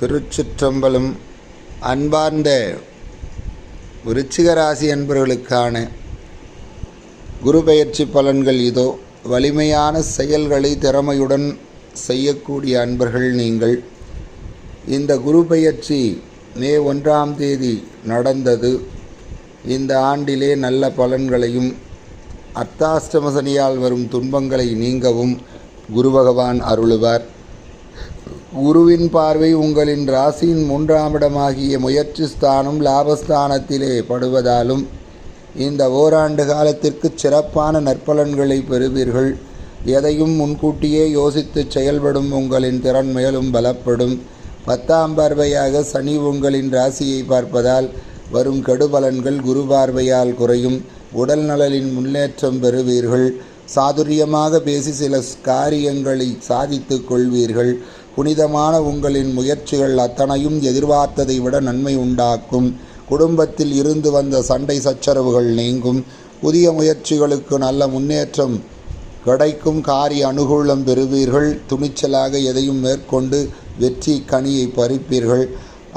திருச்சிற்றம்பலம் அன்பார்ந்த விருச்சிகராசி அன்பர்களுக்கான குரு பயிற்சி பலன்கள் இதோ. வலிமையான செயல்களை திறமையுடன் செய்யக்கூடிய அன்பர்கள் நீங்கள். இந்த குரு பயிற்சி மே ஒன்றாம் தேதி நடந்தது. இந்த ஆண்டிலே நல்ல பலன்களையும் அர்த்தாஷ்டம சனியால் வரும் துன்பங்களை நீங்கவும் குரு பகவான் அருளுவார். குருவின் பார்வை உங்களின் ராசியின் மூன்றாம் இடமாகிய முயற்சி ஸ்தானம் லாபஸ்தானத்திலே படுவதாலும் இந்த ஓராண்டு காலத்திற்கு சிறப்பான நற்பலன்களை பெறுவீர்கள். எதையும் முன்கூட்டியே யோசித்து செயல்படும் உங்களின் திறன் மேலும் பலப்படும். பத்தாம் பார்வையாக சனி உங்களின் ராசியை பார்ப்பதால் வரும் கெடுபலன்கள் குரு பார்வையால் குறையும். உடல் நலனின் முன்னேற்றம் பெறுவீர்கள். சாதுரியமாக பேசி சில காரியங்களை சாதித்துக் கொள்வீர்கள். புனிதமான உங்களின் முயற்சிகள் அத்தனையும் எதிர்பார்த்ததை விட நன்மை உண்டாக்கும். குடும்பத்தில் இருந்து வந்த சண்டை சச்சரவுகள் நீங்கும். புதிய முயற்சிகளுக்கு நல்ல முன்னேற்றம் கிடைக்கும். காரிய அனுகூலம் பெறுவீர்கள். துணிச்சலாக எதையும் மேற்கொண்டு வெற்றி கனியை பறிப்பீர்கள்.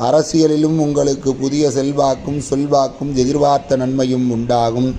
அரசியலிலும் உங்களுக்கு புதிய செல்வாக்கும் சொல்வாக்கும் எதிர்பார்த்த நன்மையும் உண்டாகும்.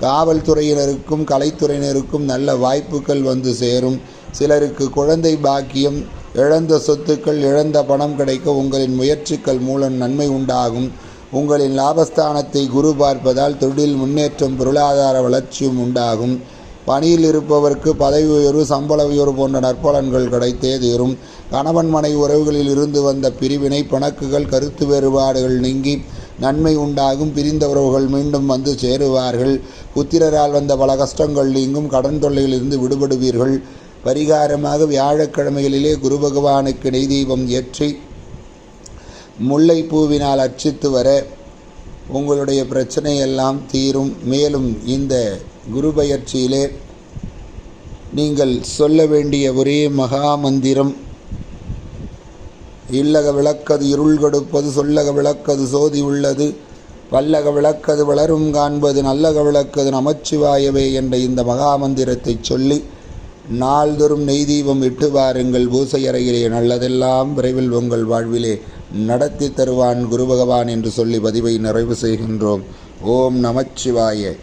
காவல்துறையினருக்கும் கலைத்துறையினருக்கும் நல்ல வாய்ப்புகள் வந்து சேரும். சிலருக்கு குழந்தை பாக்கியம் இழந்த சொத்துக்கள் இழந்த பணம் கிடைக்க உங்களின் முயற்சிகள் மூலம் நன்மை உண்டாகும். உங்களின் லாபஸ்தானத்தை குரு பார்ப்பதால் தொழில் முன்னேற்றம் பொருளாதார வளர்ச்சியும் உண்டாகும். பணியில் இருப்பவருக்கு பதவி உயர்வு சம்பள உயர்வு போன்ற நற்பலன்கள் கிடைத்தே தீரும். கணவன் மனை உறவுகளில் இருந்து வந்த பிரிவினை பணக்குகள் கருத்து வேறுபாடுகள் நீங்கி நன்மை உண்டாகும். பிரிந்த உறவுகள் மீண்டும் வந்து சேருவார்கள். புத்திரரால் வந்த பல கஷ்டங்கள் நீங்கும். கடன் தொல்லையிலிருந்து விடுபடுவீர்கள். பரிகாரமாக வியாழக்கிழமைகளிலே குரு பகவானுக்கு நெய் தீபம் ஏற்றி முல்லைப்பூவினால் அர்ச்சித்து வர உங்களுடைய பிரச்சனையெல்லாம் தீரும். மேலும் இந்த குரு பயிற்சியிலே நீங்கள் சொல்ல வேண்டிய ஒரே மகா மந்திரம் இல்லக விளக்கது இருள் கொடுப்பது சொல்லக விளக்கது சோதி உள்ளது வல்லக விளக்கது வளரும் காண்பது நல்லக விளக்கது நமச்சிவாயவே என்ற இந்த மகா மந்திரத்தை சொல்லி நாள்தோறும் நெய் தீபம் இட்டு வாருங்கள். பூசை அறையிலே நல்லதெல்லாம் விரைவில் உங்கள் வாழ்விலே நடத்தி தருவான் குரு பகவான் என்று சொல்லி பதிவை நிறைவு செய்கின்றோம். ஓம் நமச்சிவாய.